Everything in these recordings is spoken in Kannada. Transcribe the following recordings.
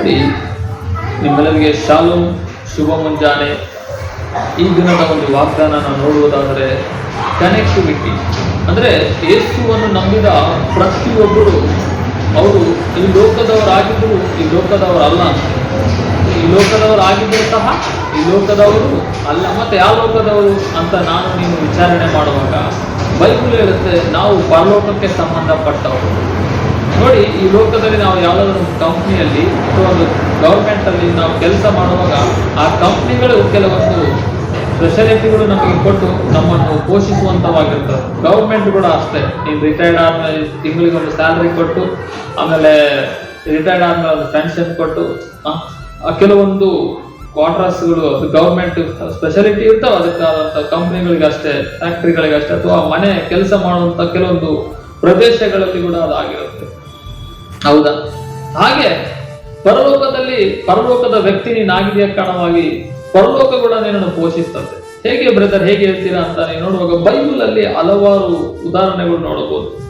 ನೋಡಿ ನಿಮ್ಮೆಲ್ಲರಿಗೆ ಶಾಲು, ಶುಭ ಮುಂಜಾನೆ. ಈ ದಿನದ ಒಂದು ವಾಗ್ದಾನ ನೋಡುವುದಾದರೆ ಕನೆಕ್ಟಿವಿಟಿ ಅಂದರೆ ಯೇಸುವನ್ನು ನಂಬಿದ ಪ್ರತಿಯೊಬ್ಬರು ಅವರು ಈ ಲೋಕದವರಾಗಿದ್ದರು ಈ ಲೋಕದವರಲ್ಲ. ಈ ಲೋಕದವರಾಗಿದ್ದರೂ ಸಹ ಈ ಲೋಕದವರು ಅಲ್ಲ. ಮತ್ತು ಯಾವ ಲೋಕದವರು ಅಂತ ನಾನು ನೀನು ವಿಚಾರಣೆ ಮಾಡುವಾಗ ಬೈಬಲ್ ಹೇಳುತ್ತೆ, ನಾವು ಪರಲೋಕಕ್ಕೆ ಸಂಬಂಧಪಟ್ಟವರು. ನೋಡಿ, ಈ ಲೋಕದಲ್ಲಿ ನಾವು ಯಾವುದಾದ್ರೂ ಒಂದು ಕಂಪ್ನಿಯಲ್ಲಿ ಅಥವಾ ಒಂದು ಗೌರ್ಮೆಂಟ್ ಅಲ್ಲಿ ನಾವು ಕೆಲಸ ಮಾಡುವಾಗ ಆ ಕಂಪ್ನಿಗಳು ಕೆಲವೊಂದು ಸ್ಪೆಷಾಲಿಟಿಗಳು ನಮಗೆ ಕೊಟ್ಟು ನಮ್ಮನ್ನು ಪೋಷಿಸುವಂತವಾಗಿರ್ತವೆ. ಗೌರ್ಮೆಂಟ್ ಕೂಡ ಅಷ್ಟೇ. ನೀವು ರಿಟೈರ್ಡ್ ಆದ್ಮೇಲೆ ತಿಂಗಳಿಗೆ ಒಂದು ಸ್ಯಾಲ್ರಿ ಕೊಟ್ಟು, ಆಮೇಲೆ ರಿಟೈರ್ಡ್ ಆದ್ಮೇಲೆ ಒಂದು ಪೆನ್ಷನ್ ಕೊಟ್ಟು ಕೆಲವೊಂದು ಕ್ವಾರ್ಟರ್ಸ್ಗಳು ಅದು ಗೌರ್ಮೆಂಟ್ ಸ್ಪೆಷಾಲಿಟಿ ಇರ್ತಾವೆ. ಅದಕ್ಕಾದಂಥ ಕಂಪ್ನಿಗಳಿಗೆ ಅಷ್ಟೇ ಫ್ಯಾಕ್ಟ್ರಿಗಳಿಗೆ ಅಷ್ಟೇ, ಅಥವಾ ಮನೆ ಕೆಲಸ ಮಾಡುವಂತ ಕೆಲವೊಂದು ಪ್ರದೇಶಗಳಲ್ಲಿ ಕೂಡ ಅದಾಗಿರುತ್ತೆ ಹೌದಾ? ಹಾಗೆ ಪರಲೋಕದಲ್ಲಿ ಪರಲೋಕದ ವ್ಯಕ್ತಿ ನೀನಾಗಿದೆಯ ಕಾರಣವಾಗಿ ಪರಲೋಕ ಕೂಡ ನಿನ್ನನ್ನು ಪೋಷಿಸ್ತದೆ. ಹೇಗೆ ಬ್ರದರ್ ಹೇಗೆ ಹೇಳ್ತೀರಾ ಅಂತ ನೀವು ನೋಡುವಾಗ ಬೈಬಲ್ ಅಲ್ಲಿ ಹಲವಾರು ಉದಾಹರಣೆಗಳು ನೋಡಬಹುದು.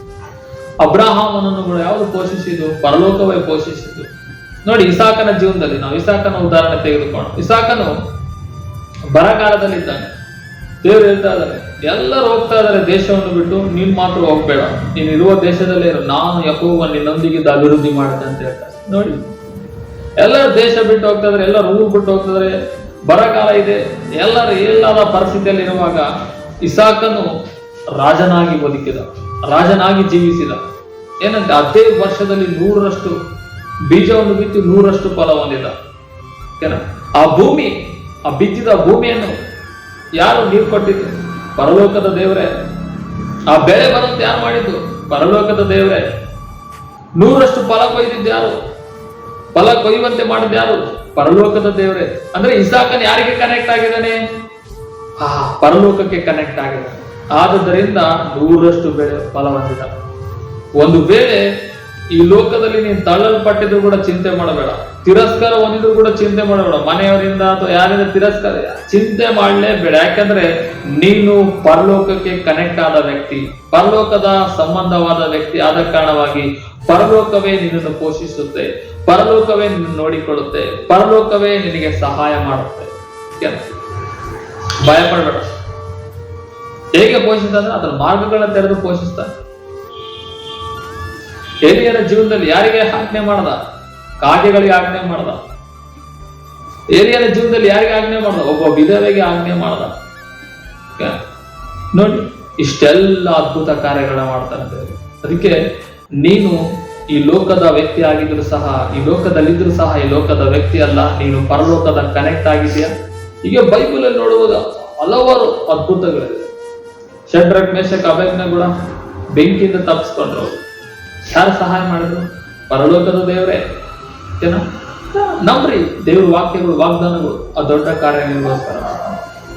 ಅಬ್ರಾಹಾಮನನ್ನು ಕೂಡ ಯಾವುದು ಪೋಷಿಸಿದ್ದು? ಪರಲೋಕವೇ ಪೋಷಿಸಿದ್ದು. ನೋಡಿ, ಇಸಾಕನ ಜೀವನದಲ್ಲಿ ನಾವು ಇಸಾಕನ ಉದಾಹರಣೆ ತೆಗೆದುಕೊಂಡು ಇಸಾಕನು ಬರಗಾಲದಲ್ಲಿದ್ದಾನೆ. ದೇವರು ಹೇಳ್ತಾ ಇದ್ದಾರೆ, ಎಲ್ಲರೂ ಹೋಗ್ತಾ ಇದ್ದಾರೆ, ದೇಶವನ್ನು ಬಿಟ್ಟು ನೀನ್ ಮಾತ್ರ ಹೋಗ್ಬೇಡ. ನೀನ್ ಇರುವ ದೇಶದಲ್ಲೇ ಇರು, ನಾನು ಯಕೋವ ನಿನ್ನೊಂದಿಗಿದ್ದ ಅಭಿವೃದ್ಧಿ ಮಾಡಿದೆ ಅಂತ ಹೇಳ್ತಾರೆ ನೋಡಿ, ಎಲ್ಲ ದೇಶ ಬಿಟ್ಟು ಹೋಗ್ತಾ ಇದಾರೆ ಎಲ್ಲರೂ ಊರು ಬಿಟ್ಟು ಹೋಗ್ತಾ ಇದಾರೆ ಬರಗಾಲ ಇದೆ. ಎಲ್ಲರೂ ಎಲ್ಲರ ಪರಿಸ್ಥಿತಿಯಲ್ಲಿ ಇರುವಾಗ ಇಸಾಕನು ರಾಜನಾಗಿ ಬದುಕಿದ, ರಾಜನಾಗಿ ಜೀವಿಸಿದ. ಏನಂತೆ ಅದೇ ವರ್ಷದಲ್ಲಿ ನೂರರಷ್ಟು ಬೀಜವನ್ನು ಬಿತ್ತು ನೂರಷ್ಟು ಫಲ ಹೊಂದಿದ. ಆ ಭೂಮಿ, ಆ ಬಿತ್ತಿದ ಭೂಮಿಯನ್ನು ಯಾರು ನೀರು ಕೊಟ್ಟಿದ್ದು? ಪರಲೋಕದ ದೇವರೇ. ಆ ಬೆಳೆ ಬರುವಂತೆ ಯಾರು ಮಾಡಿದ್ದು? ಪರಲೋಕದ ದೇವರೇ. ನೂರಷ್ಟು ಫಲ ಕೊಯ್ದಿದ್ದು ಯಾರು? ಫಲ ಕೊಯ್ಯುವಂತೆ ಮಾಡಿದ್ದು ಯಾರು? ಪರಲೋಕದ ದೇವರೇ. ಅಂದ್ರೆ ಇಸಾಕನ್ ಯಾರಿಗೆ ಕನೆಕ್ಟ್ ಆಗಿದ್ದಾನೆ? ಆ ಪರಲೋಕಕ್ಕೆ ಕನೆಕ್ಟ್ ಆಗಿದೆ ಆದುದರಿಂದ ನೂರಷ್ಟು ಬೆಳೆ ಫಲ ಹೊಂದಿದ ಒಂದು ವೇಳೆ ಈ ಲೋಕದಲ್ಲಿ ನೀನು ತಳ್ಳಲ್ಪಟ್ಟಿದ್ರು ಕೂಡ ಚಿಂತೆ ಮಾಡಬೇಡ. ತಿರಸ್ಕಾರ ಹೊಂದಿದ್ರು ಕೂಡ ಚಿಂತೆ ಮಾಡಬೇಡ ಮನೆಯವರಿಂದ ಅಥವಾ ಯಾರಿಂದ ತಿರಸ್ಕಾರ? ಚಿಂತೆ ಮಾಡಲೇಬೇಡ. ಯಾಕಂದ್ರೆ ನೀನು ಪರಲೋಕಕ್ಕೆ ಕನೆಕ್ಟ್ ಆದ ವ್ಯಕ್ತಿ, ಪರಲೋಕದ ಸಂಬಂಧವಾದ ವ್ಯಕ್ತಿ ಆದ ಕಾರಣವಾಗಿ ಪರಲೋಕವೇ ನಿನ್ನನ್ನು ಪೋಷಿಸುತ್ತೆ, ಪರಲೋಕವೇ ನಿನ್ನ ನೋಡಿಕೊಳ್ಳುತ್ತೆ, ಪರಲೋಕವೇ ನಿನಗೆ ಸಹಾಯ ಮಾಡುತ್ತೆ. ಭಯಪಡಬೇಡ. ಭಯ ಪಡಬೇಡ ಹೇಗೆ ಪೋಷಿಸ್ತಾನೆ ಅದರ ಮಾರ್ಗಗಳನ್ನ ತೆರೆದು ಪೋಷಿಸ್ತಾನೆ ಎಲ್ಲಿಯರ ಜೀವನದಲ್ಲಿ ಯಾರಿಗೆ ಆಜ್ಞೆ ಮಾಡದ? ಕಾಗೆಗಳಿಗೆ ಆಜ್ಞೆ ಮಾಡ್ದ? ಏರಿಯಾದ ಜೀವನದಲ್ಲಿ ಯಾರಿಗೆ ಆಜ್ಞೆ ಮಾಡ್ದ? ಒಬ್ಬ ವಿಧವೆಗೆ ಆಜ್ಞೆ ಮಾಡ್ದ. ನೋಡಿ, ಇಷ್ಟೆಲ್ಲ ಅದ್ಭುತ ಕಾರ್ಯಗಳನ್ನ ಮಾಡ್ತಾನೆ. ಅದಕ್ಕೆ ನೀನು ಈ ಲೋಕದ ವ್ಯಕ್ತಿ ಆಗಿದ್ರು ಸಹ, ಈ ಲೋಕದಲ್ಲಿದ್ರು ಸಹ, ಈ ಲೋಕದ ವ್ಯಕ್ತಿ ಅಲ್ಲ, ನೀನು ಪರಲೋಕದ ಕನೆಕ್ಟ್ ಆಗಿದೆಯಾ ಈಗ ಬೈಬಲ್ ಅಲ್ಲಿ ನೋಡುವಾಗ ಹಲವಾರು ಅದ್ಭುತಗಳಿವೆ ಶಡ್ರಕ್ ಮೇಷಕ್ ಅಭಜ್ಞ ಕೂಡ ಬೆಂಕಿಯಿಂದ ತಪ್ಪಿಸ್ಕೊಂಡ್ರು. ಯಾರು ಸಹಾಯ ಮಾಡಿದ್ರು? ಪರಲೋಕದ ದೇವರೇ. ಓಕೆನಾ ನಂಬ್ರಿ ದೇವ್ರ ವಾಕ್ಯಗಳು, ವಾಗ್ದಾನಗಳು, ಆ ದೊಡ್ಡ ಕಾರ್ಯ ನಿರ್ವಹಿಸ್ತಾರ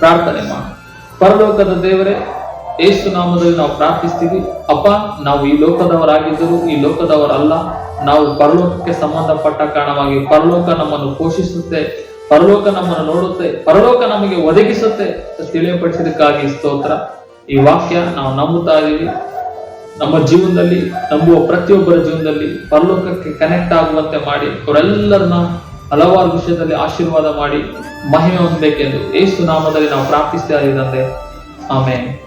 ಪ್ರಾರ್ಥನೆ ಮಾಡಿ ಪರಲೋಕದ ದೇವರೇ, ಏಸು ನಾಮದಲ್ಲಿ ನಾವು ಪ್ರಾರ್ಥಿಸ್ತೀವಿ. ಅಪ್ಪ, ನಾವು ಈ ಲೋಕದವರಾಗಿದ್ದರು, ಈ ಲೋಕದವರಲ್ಲ. ನಾವು ಪರಲೋಕಕ್ಕೆ ಸಂಬಂಧಪಟ್ಟ ಕಾರಣವಾಗಿ ಪರಲೋಕ ನಮ್ಮನ್ನು ಪೋಷಿಸುತ್ತೆ, ಪರಲೋಕ ನಮ್ಮನ್ನು ನೋಡುತ್ತೆ, ಪರಲೋಕ ನಮಗೆ ಒದಗಿಸುತ್ತೆ ತಿಳಿಯಪಡಿಸಿದಕ್ಕಾಗಿ ಸ್ತೋತ್ರ. ಈ ವಾಕ್ಯ ನಾವು ನಂಬುತ್ತಾ ಇದೀವಿ ನಮ್ಮ ಜೀವನದಲ್ಲಿ, ನಂಬುವ ಪ್ರತಿಯೊಬ್ಬರ ಜೀವನದಲ್ಲಿ ಪರಲೋಕಕ್ಕೆ ಕನೆಕ್ಟ್ ಆಗುವಂತೆ ಮಾಡಿ, ಅವರೆಲ್ಲರನ್ನ ಹಲವಾರು ವಿಷಯದಲ್ಲಿ ಆಶೀರ್ವಾದ ಮಾಡಿ, ಮಹಿಮೆ ಹೊಂದಬೇಕೆಂದು ಏಸು ನಾಮದಲ್ಲಿ ನಾವು ಪ್ರಾರ್ಥಿಸ್ತಾ ಇದ್ದಂತೆ ಆಮೇಲೆ